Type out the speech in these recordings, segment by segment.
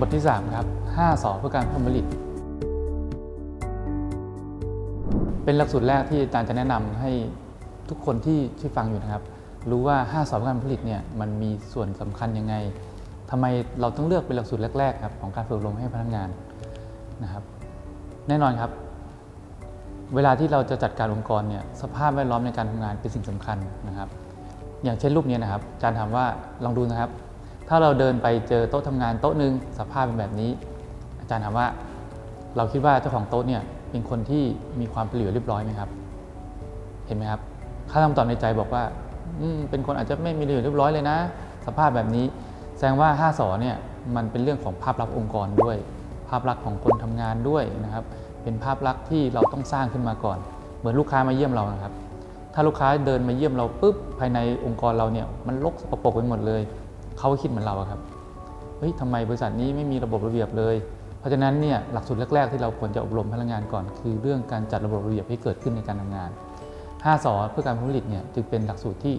บทที่ 3 ครับ 5 สอเพื่อการเพิ่มผลิต เป็นหลักสูตรแรกที่อาจารย์จะแนะนำให้ทุกคนที่ที่ฟังอยู่นะครับ รู้ว่า 5 สอเพื่อการผลิตเนี่ยมันมีส่วนสำคัญยังไงทำไมเราต้องเลือกเป็นหลักสูตรแรกๆครับของการฝึกอบรมให้พนักงานนะครับ แน่นอนครับ เวลาที่เราจะจัดการองค์กรเนี่ยสภาพแวดล้อมในการทำงานเป็นสิ่งสำคัญนะครับ อย่างเช่นรูปนี้นะครับอาจารย์ถามว่าลองดูนะครับ ถ้าเราเดินไปเจอโต๊ะทำงานโต๊ะหนึ่งสภาพเป็นแบบนี้ อาจารย์ถามว่า เราคิดว่าเจ้าของโต๊ะเนี่ยเป็นคนที่มีความเป็นเหลือเรียบร้อยไหมครับ เห็นไหมครับค่าคำตอบในใจบอกว่าอืเป็นคนอาจจะไม่มีเหลือเรียบร้อยเลยนะ สภาพแบบนี้ แสดงว่า5สอเนี่ยมันเป็นเรื่องของภาพลักษณ์องค์กรด้วย ภาพลักษณ์ของคนทำงานด้วยนะครับ เป็นภาพลักษณ์ที่เราต้องสร้างขึ้นมาก่อน เหมือนลูกค้ามาเยี่ยมเรานะครับ ถ้าลูกค้าเดินมาเยี่ยมเราปุ๊บภายในองค์กรเราเนี่ยมันรกสกปรกไปหมดเลย เขาก็คิดเหมือนเราครับเฮ้ยทำไมบริษัทนี้ไม่มีระบบระเบียบเลย เพราะฉะนั้นเนี่ยหลักสูตรแรก ๆ ที่เราควรจะอบรมพนักงานก่อน คือเรื่องการจัดระบบระเบียบให้เกิดขึ้นในการทำงาน5สอเพื่อการผลิตเนี่ยจึงเป็นหลักสูตรที่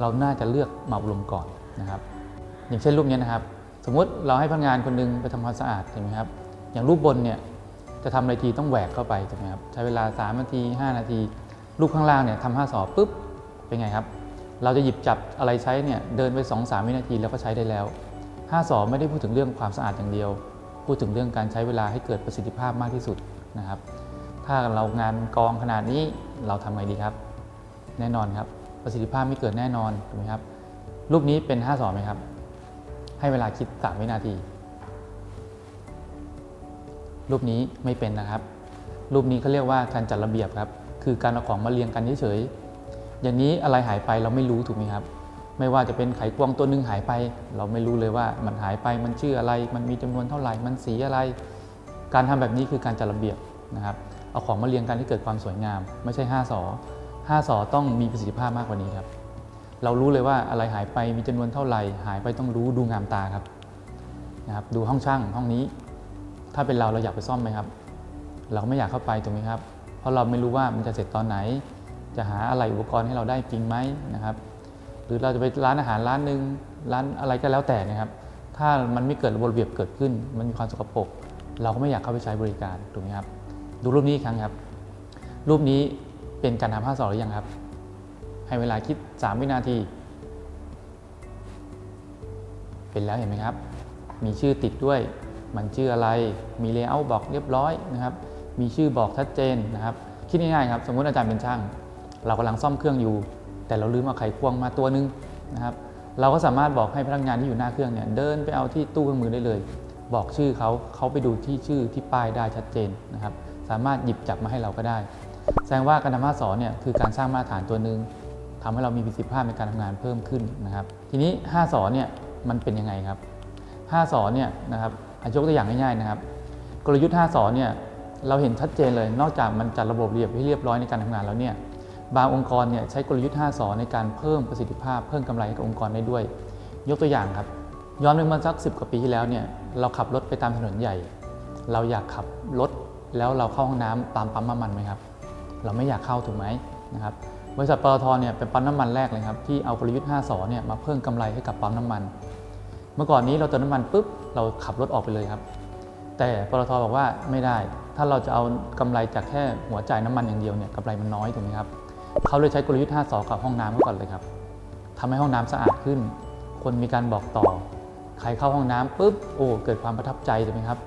เราน่าจะเลือกมาอบรมก่อนนะครับ อย่างเช่นรูปนี้นะครับ สมมุติเราให้พนักงานคนหนึงไปทำความสะอาดเห็นไหมครับอย่างรูปบนเนี่ยจะทำอะไรทีต้องแหวกเข้าไปถูกไหมครับใช้เวลา 3 นาที 5 นาที รูปข้างล่างเนี่ยทำห้าสอปุ๊บเป็นไงครับ เราจะหยิบจับอะไรใช้เนี่ยเดินไป 2-3 วินาทีแล้วก็ใช้ได้แล้ว5สอไม่ได้พูดถึงเรื่องความสะอาดอย่างเดียว พูดถึงเรื่องการใช้เวลาให้เกิดประสิทธิภาพมากที่สุดนะครับ ถ้าเรางานกองขนาดนี้เราทำไงดีครับ แน่นอนครับ ประสิทธิภาพไม่เกิดแน่นอนถูกไหมครับ รูปนี้เป็น5สอไหมครับ ให้เวลาคิด 3 วินาที รูปนี้ไม่เป็นนะครับ รูปนี้เขาเรียกว่าการจัดระเบียบครับ คือการเอาของมาเรียงกันเฉยๆ อย่างนี้อะไรหายไปเราไม่รู้ถูกไหมครับ ไม่ว่าจะเป็นไขควงตัวหนึงหายไป เราไม่รู้เลยว่ามันหายไปมันชื่ออะไร มันมีจำนวนเท่าไหร่มันสีอะไร การทำแบบนี้คือการจัดระเบียบนะครับเอาของมาเรียงกันให้เกิดความสวยงาม ไม่ใช่5สอ5สอต้องมีประสิทธิภาพมากกว่านี้ครับ เรารู้เลยว่าอะไรหายไปมีจำนวนเท่าไหร่ หายไปต้องรู้ดูงามตาครับนะครับดูห้องช่างห้องนี้ ถ้าเป็นเราเราอยากไปซ่อมไหมครับ เราไม่อยากเข้าไปถูกไหมครับ เพราะเราไม่รู้ว่ามันจะเสร็จตอนไหน จะหาอะไรอุปกรณ์ให้เราได้จริงไหมนะครับ หรือเราจะไปร้านอาหารร้านหนึ่งร้านอะไรก็แล้วแต่นะครับ ถ้ามันไม่เกิดระบบระเบียบเกิดขึ้น มันมีความสกปรกเราก็ไม่อยากเข้าไปใช้บริการถูกไหมครับ ดูรูปนี้อีกครั้งครับ รูปนี้เป็นการทำห้าสอหรือยังครับ ให้เวลาคิด 3 วินาที เป็นแล้วเห็นไหมครับ มีชื่อติดด้วย มันชื่ออะไร มีเลเยอร์บอกเรียบร้อยนะครับ มีชื่อบอกชัดเจนนะครับ คิดง่ายๆครับ สมมติอาจารย์เป็นช่าง เรากำลังซ่อมเครื่องอยู่ แต่เราลืมเอาไขควงมาตัวนึงนะครับเราก็สามารถบอกให้พนักงานที่อยู่หน้าเครื่องเนี่ยเดินไปเอาที่ตู้เครื่องมือได้เลย บอกชื่อเขาเขาไปดูที่ชื่อที่ป้ายได้ชัดเจนนะครับสามารถหยิบจับมาให้เราก็ได้ แสดงว่าการทำห้าสอนเนี่ยคือการสร้างมาตรฐานตัวหนึ่งทำให้เรามีประสิทธิภาพในการทำงานเพิ่มขึ้นนะครับ ทีนี้ 5 สอนเนี่ยมันเป็นยังไงครับ 5 สอนเนี่ยนะครับอายกตัวอย่างง่ายๆนะครับ กลยุทธ์ 5 สอนเนี่ยเราเห็นชัดเจนเลย นอกจากมันจัดระบบเบียบให้เรียบร้อยในการทำงานแล้วเนี่ย บางองค์กรเนี่ยใช้กลยุทธ์ 5สอในการเพิ่มประสิทธิภาพเพิ่มกำไรให้กับองค์กรได้ด้วย ยกตัวอย่างครับ ย้อนไปเมื่อสักสิกว่าปีที่แล้วเนี่ยเราขับรถไปตามถนนใหญ่ เราอยากขับรถแล้วเราเข้าห้องน้ำตามปั๊มน้ำมันไหมครับ เราไม่อยากเข้าถูกไหมนะครับบริษัทปตทเนี่ยเป็นปั๊มน้ำมันแรกเลยครับที่เอากลยุทธ์ 5สอเนี่ยมาเพิ่มกำไรให้กับปั๊มน้ำมัน เมื่อก่อนนี้เราเติมน้ำมันปุ๊บเราขับรถออกไปเลยครับ แต่ปตทบอกว่าไม่ได้ ถ้าเราจะเอากำไรจากแค่หัวจ่ายน้ำมันอย่างเดียวเนี่ยกำไรมันน้อยถูกไหมครับ เขาเลยใช้กลยุทธ์5สอกับห้องน้ำไว้ก่อนเลยครับทำให้ห้องน้ำสะอาดขึ้น คนมีการบอกต่อ ใครเข้าห้องน้ำปุ๊บโอ้เกิดความประทับใจถูกไหมครับ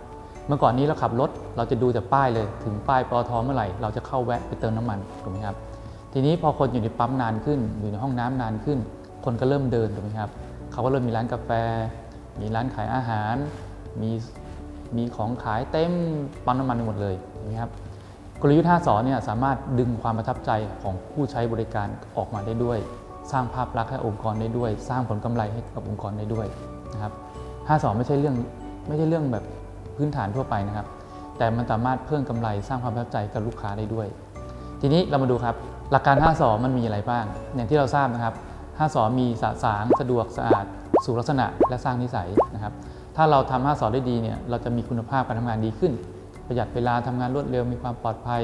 เมื่อก่อนนี้เราขับรถเราจะดูแต่ป้ายเลยถึงป้ายปตทอเมื่อไหร่เราจะเข้าแวะไปเติมน้ำมันถูกไหมครับ ทีนี้พอคนอยู่ในปั๊มนานขึ้น อยู่ในห้องน้ำนานขึ้น คนก็เริ่มเดินถูกไหมครับเขาก็เริ่มมีร้านกาแฟ มีร้านขายอาหาร มีมีของขายเต็มปั๊มน้ำมันไปหมดเลยนไหมครับ กลยุทธ์5สอนเนี่ยสามารถดึงความประทับใจของผู้ใช้บริการออกมาได้ด้วย สร้างภาพลักษณ์ให้องค์กรได้ด้วย สร้างผลกำไรให้กับองค์กรได้ด้วยนะครับ5สอนไม่ใช่เรื่องไม่ใช่เรื่องแบบพื้นฐานทั่วไปนะครับ แต่มันสามารถเพิ่มกำไรสร้างความประทับใจกับลูกค้าได้ด้วย ทีนี้เรามาดูครับ หลักการ5สอมันมีอะไรบ้าง อย่างที่เราทราบนะครับ5สอมีสะสางสะดวกสะอาดสู่ลักษณะและสร้างนิสัยนะครับถ้าเราทำ5สอได้ดีเนี่ยเราจะมีคุณภาพการทำงานดีขึ้น ประหยัดเวลาทำงานรวดเร็วมีความปลอดภัย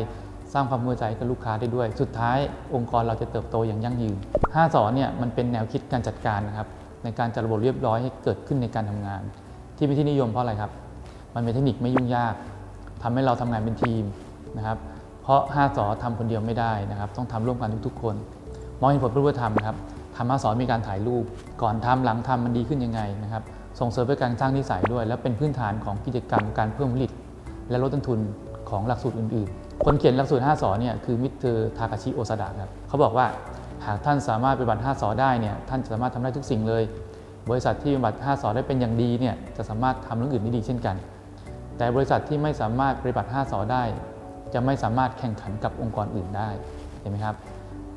สร้างความมือใจกับลูกค้าได้ด้วย สุดท้ายองค์กรเราจะเติบโตอย่างยั่งยืน5สอเนี่ยมันเป็นแนวคิดการจัดการนะครับในการจัดระบบเรียบร้อยให้เกิดขึ้นในการทำงาน ที่เป็นที่นิยมเพราะอะไรครับ มันเป็นเทคนิคไม่ยุ่งยากทำให้เราทำงานเป็นทีมนะครับ เพราะ5สอทำคนเดียวไม่ได้นะครับ ต้องทำร่วมกันทุกๆ คน มองเห็นผลรูปธรรมครับทำ5สอนมีการถ่ายรูป ก่อนทำหลังทำมันดีขึ้นยังไงนะครับ ส่งเสริมไปการสร้างนิสัยด้วย และเป็นพื้นฐานของกิจกรรมการเพิ่มผลิต และลดต้นทุนของหลักสูตรอื่นๆ คนเขียนหลักสูตร 5 สอเนี่ยคือมิสเตอร์ทาคาชิโอซาดะครับเขาบอกว่าหากท่านสามารถปฏิบัติ 5 สอได้เนี่ยท่านจะสามารถทำได้ทุกสิ่งเลย บริษัทที่ปฏิบัติ 5 สอได้เป็นอย่างดีเนี่ยจะสามารถทำเรื่องอื่นได้ดีเช่นกัน แต่บริษัทที่ไม่สามารถปฏิบัติ 5 สอได้ จะไม่สามารถแข่งขันกับองค์กรอื่นได้เห็นไหมครับ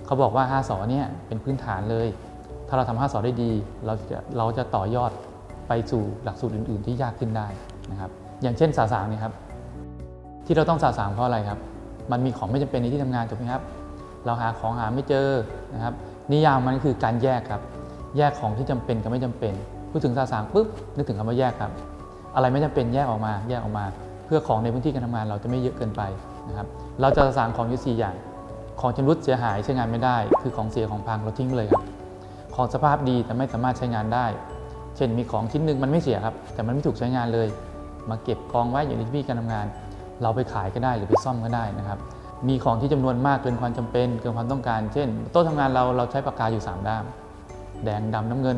เขาบอกว่า 5 สอเนี่ยเป็นพื้นฐานเลย ถ้าเราทำ5สอได้ดี เราจะเราจะต่อยอดไปสู่หลักสูตรอื่น ๆ ที่ยากขึ้นได้นะครับอย่างเช่นสาสางเนี่ยครับ ที่เราต้องสาสางเพราะอะไรครับ มันมีของไม่จำเป็นในที่ทำงานถูกไหมครับ เราหาของหาไม่เจอนะครับ นิยามมันคือการแยกครับ แยกของที่จำเป็นกับไม่จำเป็น พูดถึงสาสางปุ๊บนึกถึงคำว่าแยกครับ อะไรไม่จำเป็นแยกออกมา แยกออกมา เพื่อของในพื้นที่การทำงานเราจะไม่เยอะเกินไปนะครับ เราจะสาสางของอยู่สี่อย่าง ของชำรุดเสียหายใช้งานไม่ได้ คือของเสียของพังเราทิ้งเลยครับ ของสภาพดีแต่ไม่สามารถใช้งานได้ เช่นมีของชิ้นหนึ่งมันไม่เสียครับ แต่มันไม่ถูกใช้งานเลย มาเก็บกองไว้อยู่ในที่การทำงาน เราไปขายก็ได้หรือไปซ่อมก็ได้นะครับ มีของที่จำนวนมากเกินความจำเป็น เกินความต้องการ เช่น โต๊ะทำงานเราเราใช้ปากกาอยู่ 3 ด้าม แดงดำน้ำเงิน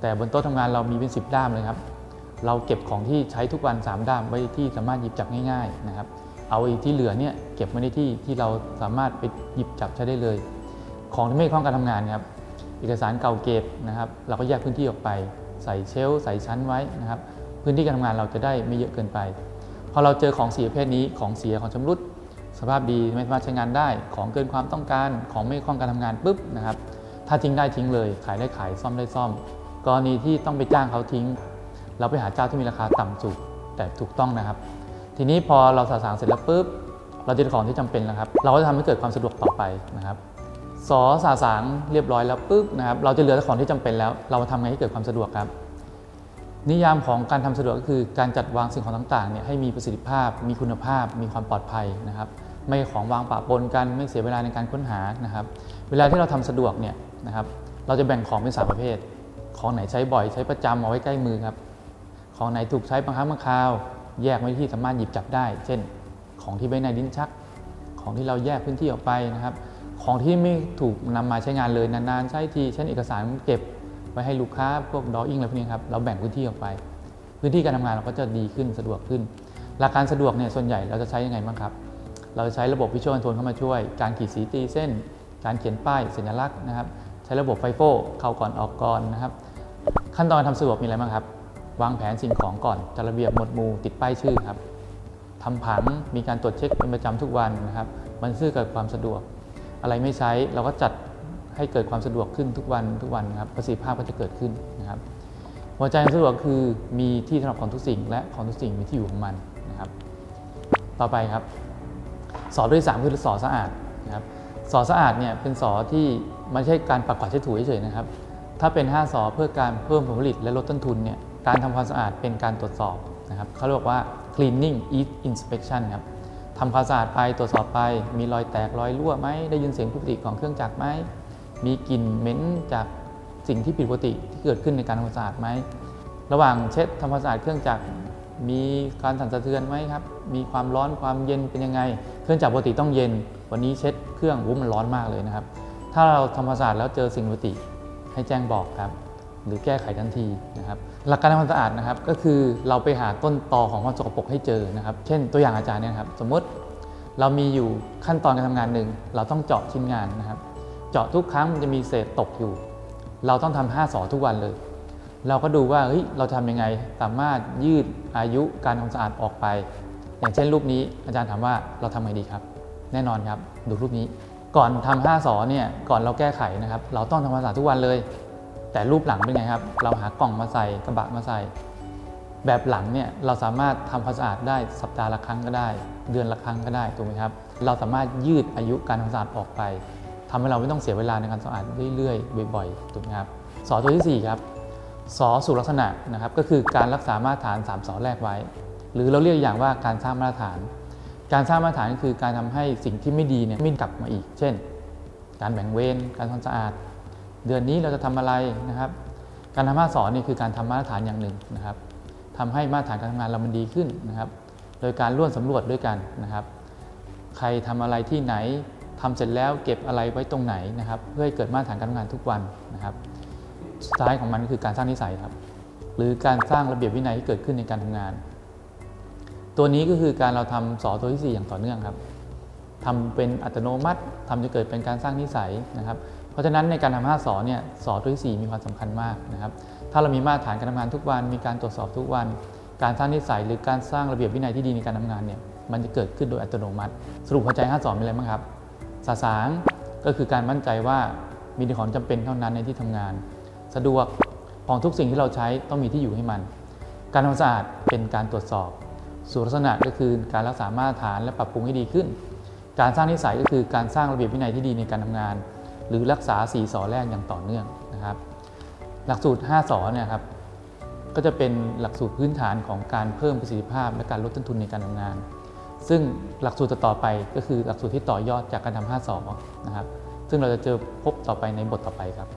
แต่บนโต๊ะทำงานเรามีเป็น 10 ด้ามเลยครับ เราเก็บของที่ใช้ทุกวัน 3 ด้ามไว้ที่สามารถหยิบจับง่ายๆนะครับ เอาอีกที่เหลือเนี่ยเก็บไว้ในที่ที่เราสามารถไปหยิบจับใช้ได้เลย ของที่ไม่คล้องการทำงานครับ เอกสารเก่าเก็บนะครับ เราก็แยกพื้นที่ออกไป ใส่เชลใส่ชั้นไว้นะครับ พื้นที่การทำงานเราจะได้ไม่เยอะเกินไป พอเราเจอของเสียประเภทนี้ของเสียของชำรุด สภาพดีไม่สามารถใช้งานได้ ของเกินความต้องการของไม่คล่องการทำงานปุ๊บนะครับถ้าทิ้งได้ทิ้งเลย ขายได้ขายซ่อมได้ซ่อม กรณีที่ต้องไปจ้างเขาทิ้ง เราไปหาเจ้าที่มีราคาต่ำสุดแต่ถูกต้องนะครับ ทีนี้พอเราสะสางเสร็จแล้วปุ๊บเราเจอของที่จำเป็นแล้วครับ เราก็จะทำให้เกิดความสะดวกต่อไปนะครับสอสาสางเรียบร้อยแล้วปุ๊บนะครับ เราจะเหลือแต่ของที่จำเป็นแล้ว เรามาทำไงให้เกิดความสะดวกครับ นิยามของการทำสะดวกก็คือการจัดวางสิ่งของต่างๆเนี่ยให้มีประสิทธิภาพ มีคุณภาพ มีความปลอดภัยนะครับ ไม่ของวางปะปนกัน ไม่เสียเวลาในการค้นหานะครับ เวลาที่เราทำสะดวกเนี่ยนะครับ เราจะแบ่งของเป็นสามประเภท ของไหนใช้บ่อยใช้ประจำเอาไว้ใกล้มือครับ ของไหนถูกใช้บางครั้งบางคราว แยกไว้ที่สามารถหยิบจับได้ เช่น ของที่ไว้ในลิ้นชัก ของที่เราแยกพื้นที่ออกไปนะครับ ของที่ไม่ถูกนำมาใช้งานเลยนานๆใช้ที เช่นเอกสารเก็บ ไว้ให้ลูกค้าพวกดออิ่งอะไรพวกนี้ครับเราแบ่งพื้นที่ออกไป พื้นที่การทำงานเราก็จะดีขึ้นสะดวกขึ้น หลักการสะดวกเนี่ยส่วนใหญ่เราจะใช้ยังไงบ้างครับ เราจะใช้ระบบวิชวลโทนเข้ามาช่วย การขีดสีตีเส้น การเขียนป้ายสัญลักษณ์นะครับ ใช้ระบบไฟโฟเข้าก่อนออกก่อนนะครับ ขั้นตอนการทำสะดวกมีอะไรบ้างครับ วางแผนสิ่งของก่อนจัดระเบียบหมวดหมู่ติดป้ายชื่อครับทำผังมีการตรวจเช็คเป็นประจำทุกวันนะครับ มันซื่อเกิดความสะดวก อะไรไม่ใช้เราก็จัด ให้เกิดความสะดวกขึ้นทุกวันทุกวันนะครับประสิทธิภาพก็จะเกิดขึ้นนะครับหัวใจสะดวกคือมีที่สำหรับของทุกสิ่ง และของทุกสิ่งมีที่อยู่ของมันนะครับ ต่อไปครับสอด้วยสามคือสอสะอาดนะครับสอสะอาดเนี่ยเป็นสอที่ไม่ใช่การปักกวาดเช็ดถูเฉยๆนะครับ ถ้าเป็น 5 สอเพื่อการเพิ่มผลผลิตและลดต้นทุนเนี่ยการทำความสะอาดเป็นการตรวจสอบนะครับเขาเรียกว่า cleaning is inspection ครับทำความสะอาดไปตรวจสอบไป มีรอยแตกรอยรั่วไหมได้ยินเสียงผิดปกติของเครื่องจักรไหม มีกลิ่นเหม็นจากสิ่งที่ผิดปกติที่เกิดขึ้นในการทำความสะอาดไหม ระหว่างเช็ดทำความสะอาดเครื่องจักรมีการสั่นสะเทือนไหมครับ มีความร้อนความเย็นเป็นยังไง เครื่องจักรปกติต้องเย็น วันนี้เช็ดเครื่องวุ้มันร้อนมากเลยนะครับ ถ้าเราทำความสะอาดแล้วเจอสิ่งผิดปกติให้แจ้งบอกครับ หรือแก้ไขทันทีนะครับ หลักการทำความสะอาดนะครับ ก็คือเราไปหาต้นตอของความสกปรกให้เจอนะครับ เช่นตัวอย่างอาจารย์เนี่ยครับ สมมติเรามีอยู่ขั้นตอนการทำงานหนึ่ง เราต้องเจาะชิ้นงานนะครับ เจาะทุกครั้งมันจะมีเศษตกอยู่ เราต้องทำห้าสอทุกวันเลย เราก็ดูว่าเฮ้ยเราทำยังไงสามารถยืดอายุการทำความสะอาดออกไป อย่างเช่นรูปนี้อาจารย์ถามว่าเราทำไงดีครับ แน่นอนครับ ดูรูปนี้ ก่อนทำห้าสอเนี่ยก่อนเราแก้ไขนะครับ เราต้องทำความสะอาดทุกวันเลย แต่รูปหลังเป็นไงครับ เราหากล่องมาใส่กระบะมาใส่ แบบหลังเนี่ยเราสามารถทำความสะอาดได้สัปดาห์ละครั้งก็ได้ เดือนละครั้งก็ได้ถูกไหมครับเราสามารถยืดอายุการทำความสะอาดออกไป ทำให้เราไม่ต้องเสียเวลาในการสะอาดเรื่อยๆ บ่อยๆถูกไหมครับสอตัวที่สี่ครับสอสู่ลักษณะนะครับก็คือการรักษามาตรฐาน3สอแรกไว้ หรือเราเรียกอย่างว่าการสร้างมาตรฐาน การสร้างมาตรฐานก็คือการทำให้สิ่งที่ไม่ดีเนี่ยไม่กลับมาอีก เช่น การแบ่งเวรการทำความสะอาด เดือนนี้เราจะทำอะไรนะครับ การทำมาตรสอนนี่คือการทำมาตรฐานอย่างหนึ่งนะครับทำให้มาตรฐานการทำงานเรามันดีขึ้นนะครับ โดยการร่วมสำรวจด้วยกันนะครับ ใครทำอะไรที่ไหน ทำเสร็จแล้วเก็บอะไรไว้ตรงไหนนะครับ เพื่อให้เกิดมาตรฐานการทำงานทุกวันนะครับสุดท้ายของมันคือการสร้างนิสัยครับ หรือการสร้างระเบียบวินัยที่เกิดขึ้นในการทำงาน ตัวนี้ก็คือการเราทำสอตัวที่ 4 อย่างต่อเนื่องครับทำเป็นอัตโนมัติทำจะเกิดเป็นการสร้างนิสัยนะครับ เพราะฉะนั้นในการทำห้าสอเนี่ยสอตัวที่ 4 มีความสำคัญมากนะครับ ถ้าเรามีมาตรฐานการทำงานทุกวัน มีการตรวจสอบทุกวัน การสร้างนิสัย หรือการสร้างระเบียบวินัยที่ดีในการทำงานเนี่ยมันจะเกิดขึ้นโดยอัตโนมัติ สรุปหัวใจห้าสอมีอะไรบ้างครับ สาสางก็คือการมั่นใจว่ามีแต่ของจำเป็นเท่านั้นในที่ทำงาน สะดวกของทุกสิ่งที่เราใช้ต้องมีที่อยู่ให้มัน การทำความสะอาดเป็นการตรวจสอบสุลักษณะก็คือการรักษามาตรฐานและปรับปรุงให้ดีขึ้น การสร้างนิสัยก็คือการสร้างระเบียบวินัยที่ดีในการทำงาน หรือรักษา4สอแรกอย่างต่อเนื่องนะครับ หลักสูตร 5สอเนี่ยครับก็จะเป็นหลักสูตรพื้นฐานของการเพิ่มประสิทธิภาพ และการลดต้นทุนในการทำงาน ซึ่งหลักสูตรต่อไปก็คือหลักสูตรที่ต่อยอดจากการทำ5สอนะครับซึ่งเราจะเจอพบต่อไปในบทต่อไปครับ